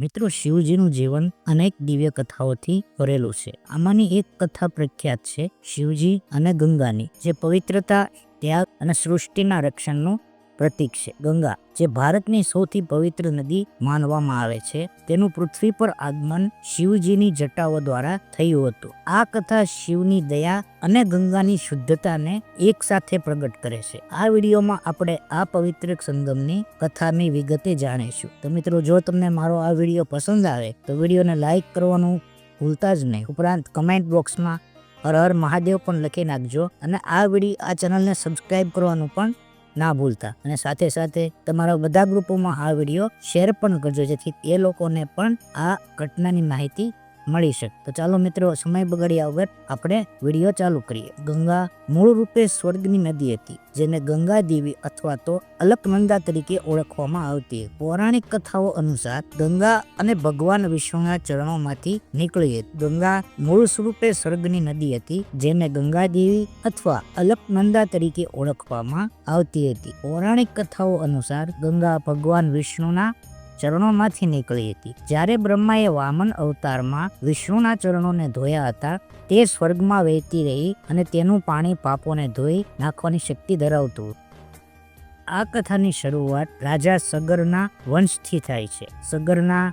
મિત્રો, શિવજીનું જીવન અનેક દિવ્ય કથાઓથી ભરેલું છે. આમાંની એક કથા પ્રખ્યાત છે શિવજી અને ગંગાની, જે પવિત્રતા, ત્યાગ અને સૃષ્ટિના રક્ષણનું પ્રતીક છે. ગંગા, જે ભારતની સૌથી પવિત્ર નદી માનવામાં આવે છે, તેનું પૃથ્વી પર આગમન શિવજીની જટાઓ દ્વારા થયું હતું. આ કથા શિવની દયા અને ગંગાની શુદ્ધતાને એક સાથે પ્રગટ કરે છે. આ વિડીયોમાં આપણે આ પવિત્ર સંગમની કથાની વિગતે જાણીશું. તો મિત્રો, જો તમને મારો આ વીડિયો પસંદ આવે, તો વિડીયોને લાઈક કરવાનું ભૂલતા જ નહીં. ઉપરાંત કમેન્ટ બોક્સમાં હર હર મહાદેવ પણ લખી નાખજો અને આ વીડિયો આ ચેનલને સબસ્ક્રાઈબ કરવાનું પણ ના ભૂલતા. અને સાથે સાથે તમારા બધા ગ્રુપોમાં આ વીડિયો શેર પણ કરજો, જેથી એ લોકોને પણ આ ઘટનાની માહિતી મળી શકે તો ચાલો મિત્રો, સમય બગાડ્યા વગર આપણે વીડિયો ચાલુ કરીએ. ગંગા મૂળ રૂપે સ્વર્ગની નદી હતી, જેને ગંગા દેવી અથવા તો અલકનંદા તરીકે ઓળખવામાં આવતી. પૌરાણિક કથાઓ અનુસાર ગંગા અને ભગવાન વિષ્ણુના ચરણોમાંથી નીકળી હતી. ગંગા મૂળ સ્વરૂપે સ્વર્ગની નદી હતી, જેને ગંગા દેવી અથવા અલકનંદા તરીકે ઓળખવામાં આવતી હતી. પૌરાણિક કથાઓ અનુસાર ગંગા ભગવાન વિષ્ણુના ચરણોમાંથી નીકળી હતી. જ્યારે બ્રહ્માએ વામન અવતારમાં વિષ્ણુના ચરણોને ધોયા હતા, તે સ્વર્ગમાં વહેતી રહી અને તેનું પાણી પાપોને ધોઈ નાખવાની શક્તિ ધરાવતું. આ કથાની શરૂઆત રાજા સગરના વંશથી થાય છે. સગરના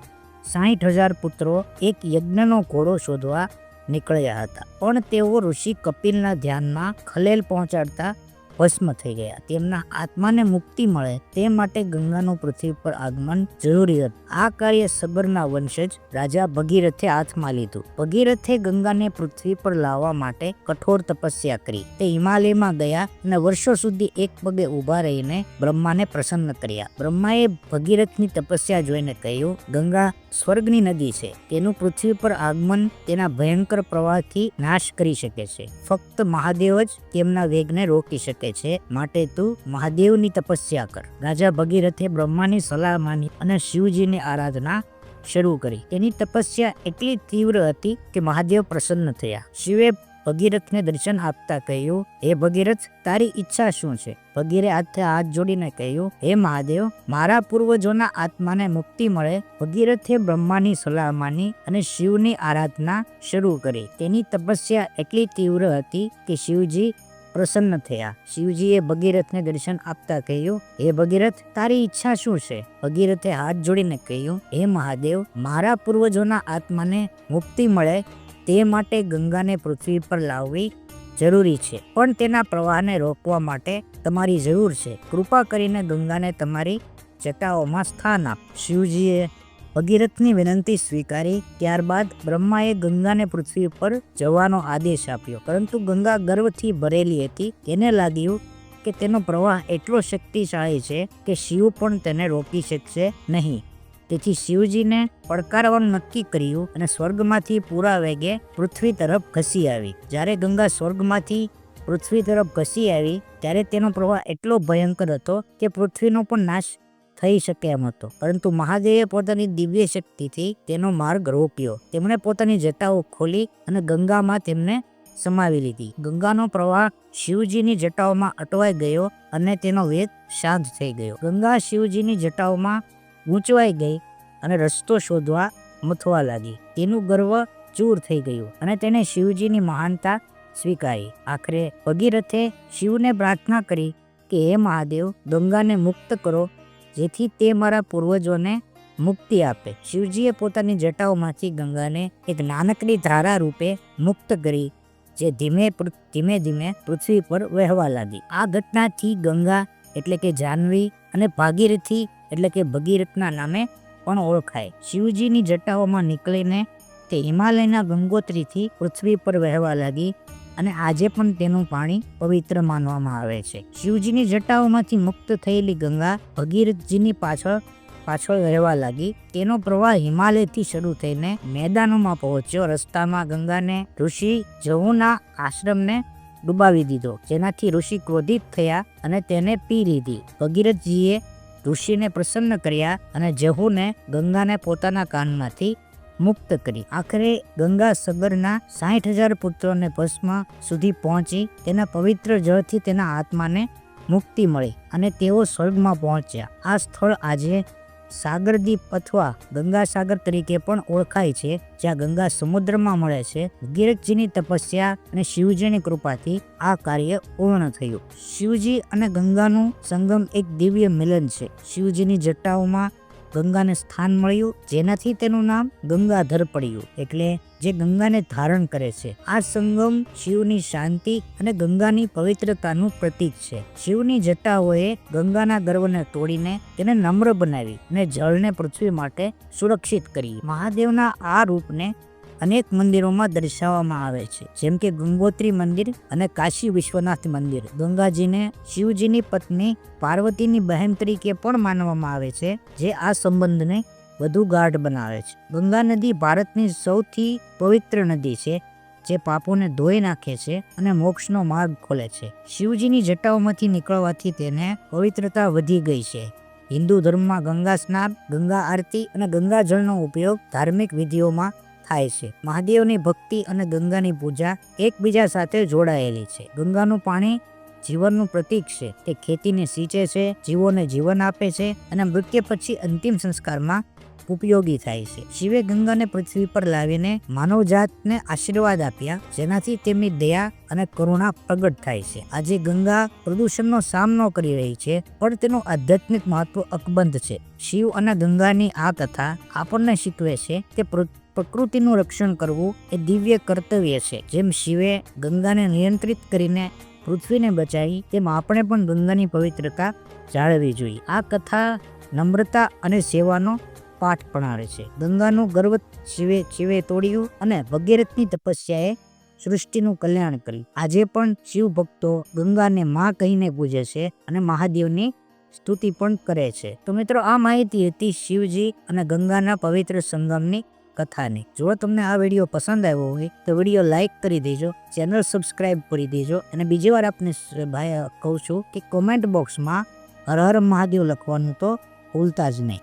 સાહીઠ હજાર પુત્રો એક યજ્ઞનો ઘોડો શોધવા નીકળ્યા હતા. પણ તેઓ ઋષિ કપિલના ધ્યાનમાં ખલેલ પહોંચાડતા ભસ્મ થઈ ગયા. તેમના આત્માને મુક્તિ મળે તે માટે ગંગાનું પૃથ્વી પર આગમન જરૂરી હતું. આ કાર્ય સબરના વંશજ રાજા ભગીરથે હાથમાં લીધું. ભગીરથે ગંગાને પૃથ્વી પર લાવવા માટે કઠોર તપસ્યા કરી. તે હિમાલયમાં ગયા અને વર્ષો સુધી એક પગે ઊભા રહીને બ્રહ્માને પ્રસન્ન કર્યા. બ્રહ્માએ ભગીરથની તપસ્યા જોઈને કહ્યું, ગંગા, સ્વર્ગની નદી છે. તેનું પૃથ્વી પર આગમન તેના ભયંકર પ્રવાહથી નાશ કરી શકે છે. ફક્ત મહાદેવ જ તેમના વેગને રોકી શકે છે, માટે તું મહાદેવની તપસ્યા કર. રાજા ભગીરથે બ્રહ્માની સલાહ માની અને શિવજીની આરાધના શરૂ કરી. તેની તપસ્યા એટલી તીવ્ર હતી કે મહાદેવ પ્રસન્ન થયા. શિવે ભગીરથને દર્શન આપતા કહ્યું, હે ભગીરથ, તારી ઈચ્છા શું છે? ભગીરે હાથે હાથ જોડીને કહ્યું, હે મહાદેવ, મારા પૂર્વજોના આત્માને મુક્તિ મળે. ભગીરથે બ્રહ્માની સલાહ માની અને શિવની આરાધના શરૂ કરી. તેની તપસ્યા એટલી તીવ્ર હતી કે શિવજી પ્રસન્ન થયા. શિવજીએ ભગીરથને દર્શન આપતા કહ્યું, હે ભગીરથ, તારી ઈચ્છા શું છે? ભગીરથે હાથ જોડીને કહ્યું, હે મહાદેવ, મારા પૂર્વજોના આત્માને મુક્તિ મળે તે માટે ગંગાને પૃથ્વી પર લાવવી જરૂરી છે. પણ તેના પ્રવાહને રોકવા માટે તમારી જરૂર છે. કૃપા કરીને ગંગાને તમારી જટાઓમાં સ્થાન આપ. શિવજીએ ભગીરથની વિનંતી સ્વીકારી, ત્યારબાદ બ્રહ્માએ ગંગાને પૃથ્વી પર જવાનો આદેશ આપ્યો. પરંતુ ગંગા ગર્વથી ભરેલી હતી. તેને લાગ્યું કે તેનો પ્રવાહ એટલો શક્તિશાળી છે કે શિવ પણ તેને રોકી શકશે નહીં. તેથી શિવજીને પડકારવાનું નક્કી કર્યું અને સ્વર્ગમાંથી પૂરા વેગે પૃથ્વી તરફ ઘસી આવી. જ્યારે ગંગા સ્વર્ગમાંથી પૃથ્વી તરફ ઘસી આવી, ત્યારે તેનો પ્રવાહ એટલો ભયંકર હતો કે પૃથ્વીનો પણ નાશ થઈ શકે એમ હતો. પરંતુ મહાદેવે પોતાની દિવ્ય શક્તિથી તેનો માર્ગ રોક્યો તેમણે પોતાની જટાઓ ખોલી અને ગંગામાં તેમને સમાવી લીધી. ગંગાનો પ્રવાહ શિવજીની જટાઓમાં અટવાઈ ગયો અને તેનો વેગ શાંત થઈ ગયો. ગંગા શિવજીની જટાઓમાં ગૂંચવાઈ ગઈ અને રસ્તો શોધવા મથવા લાગી. તેનું ગર્વ ચૂર થઈ ગયું અને તેને શિવજીની મહાનતા સ્વીકારી. આખરે ભગીરથે શિવને પ્રાર્થના કરી કે, હે મહાદેવ, ગંગાને મુક્ત કરો જેથી તે મારા પૂર્વજોને મુક્તિ આપે. શિવજીએ પોતાની જટાઓમાંથી ગંગાને એક નાનકડી ધારા રૂપે મુક્ત કરી, જે ધીમે ધીમે ધીમે પૃથ્વી પર વહેવા લાગી. આ ઘટનાથી ગંગા એટલે કે જાહ્નવી અને ભાગીરથી એટલે કે ભગીરથના નામે પણ ઓળખાય. શિવજીની જટાઓમાં નીકળીને તે હિમાલયના ગંગોત્રીથી પૃથ્વી પર વહેવા લાગી અને આજે પણ તેનું પાણી પવિત્ર માનવામાં આવે છે. શિવજીની જટાઓમાંથી મુક્ત થયેલી ગંગા ભગીરથજીની પાછળ પાછળ રહેવા લાગી. તેનો પ્રવાહ હિમાલયથી શરૂ થઈને મેદાનોમાં પહોંચ્યો. રસ્તામાં ગંગાને ઋષિ જહુના આશ્રમને ડૂબાવી દીધો. જેનાથી ઋષિ ક્રોધિત થયા અને તેને પી લીધી. ભગીરથજીએ ઋષિને પ્રસન્ન કર્યા અને જહુને ગંગાને પોતાના કાનમાંથી મુક્ત કરી. આખરે ગંગા સગરના સાઠ હજાર પુત્રોને ભસ્મ સુધી પહોંચી તેના પવિત્ર જળથી તેના આત્માને મુક્તિ મળી અને તેઓ સ્વર્ગમાં પહોંચ્યા. આ સ્થળ આજે સાગરદીપ અથવા ગંગા સાગર તરીકે પણ ઓળખાય છે, જ્યાં ગંગા સમુદ્રમાં મળે છે. ગીરકજીની તપસ્યા અને શિવજીની કૃપાથી આ કાર્ય પૂર્ણ થયું. શિવજી અને ગંગાનું સંગમ એક દિવ્ય મિલન છે. શિવજીની જટાઓમાં ગંગાને સ્થાન મળ્યું, જેનાથી તેનું નામ ગંગાધર પડ્યું. એટલે જે ગંગાને ધારણ કરે છે. આ સંગમ શિવની શાંતિ અને ગંગાની પવિત્રતાનું પ્રતીક છે. શિવની જટાઓએ ગંગાના ગર્વને તોડીને તેને નમ્ર બનાવી અને જળને પૃથ્વી માટે સુરક્ષિત કરી. મહાદેવના આ રૂપને અનેક મંદિરોમાં દર્શાવવામાં આવે છે. જેમ કે ગંગોત્રી મંદિર અને કાશી વિશ્વનાથ મંદિર. ગંગાજીને શિવજીની પત્ની પાર્વતીની બહેન તરીકે પણ માનવામાં આવે છે, જે આ સંબંધને વધુ ગાઢ બનાવે છે. ગંગા નદી ભારતની સૌથી પવિત્ર નદી છે, જે પાપોને ધોઈ નાખે છે અને મોક્ષનો માર્ગ ખોલે છે. શિવજીની જટાઓમાંથી નીકળવાથી તેને પવિત્રતા વધી ગઈ છે. હિન્દુ ધર્મમાં ગંગા સ્નાન, ગંગા આરતી અને ગંગા જળનો ઉપયોગ ધાર્મિક વિધિઓમાં થાય છે. મહાદેવની ભક્તિ અને ગંગાની પૂજા એકબીજા સાથે જોડાયેલી છે. ગંગાનું પાણી જીવનનું પ્રતીક છે. તે ખેતીને સિંચે છે, જીવોને જીવન આપે છે અને મૃત્યુ પછી અંતિમ સંસ્કારમાં ઉપયોગી થાય છે. શિવે ગંગાને પૃથ્વી પર લાવીને માનવજાતને આશીર્વાદ આપ્યા, જેનાથી તેમની દયા અને કરુણા પ્રગટ થાય છે. આજે ગંગા પ્રદૂષણનો સામનો કરી રહી છે, પણ તેનું આધ્યાત્મિક મહત્વ અકબંધ છે. શિવ અને ગંગાની આ કથા આપણને શીખવે છે કે પૃ- પ્રકૃતિનું રક્ષણ કરવું એ દિવ્ય કર્તવ્ય છે. જેમ શિવે ગંગાને નિયંત્રિત કરીને પૃથ્વીને બચાવી, તેમ આપણે પણ ગંગાની પવિત્રતા જાળવવી જોઈએ. આ કથા નમ્રતા અને સેવાનો પાઠ ભણાવે છે. ગંગાનું ગર્વ શિવે શિવે તોડ્યું અને ભગીરથની તપસ્યાએ સૃષ્ટિનું કલ્યાણ કર્યું. આજે પણ શિવ ભક્તો ગંગાને માં કહીને પૂજે છે અને મહાદેવની સ્તુતિ પણ કરે છે. તો મિત્રો, આ માહિતી હતી શિવજી અને ગંગાના પવિત્ર સંગમની કથાની. જો તમને આ વીડિયો પસંદ આવ્યો હોય, તો વીડિયો લાઇક કરી દેજો, ચેનલ સબસ્ક્રાઇબ કરી દેજો, અને બીજી વાર આપને ભાઈ, કહું છું કે કોમેન્ટ બોક્સમાં હર હર મહાદેવ લખવાનું તો ભૂલતા જ નહીં.